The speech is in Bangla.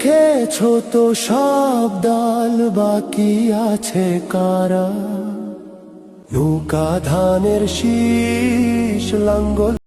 দেখেছ তো সব দল বাকি আছে কারা? নৌকা ধানের শীষ লাঙ্গল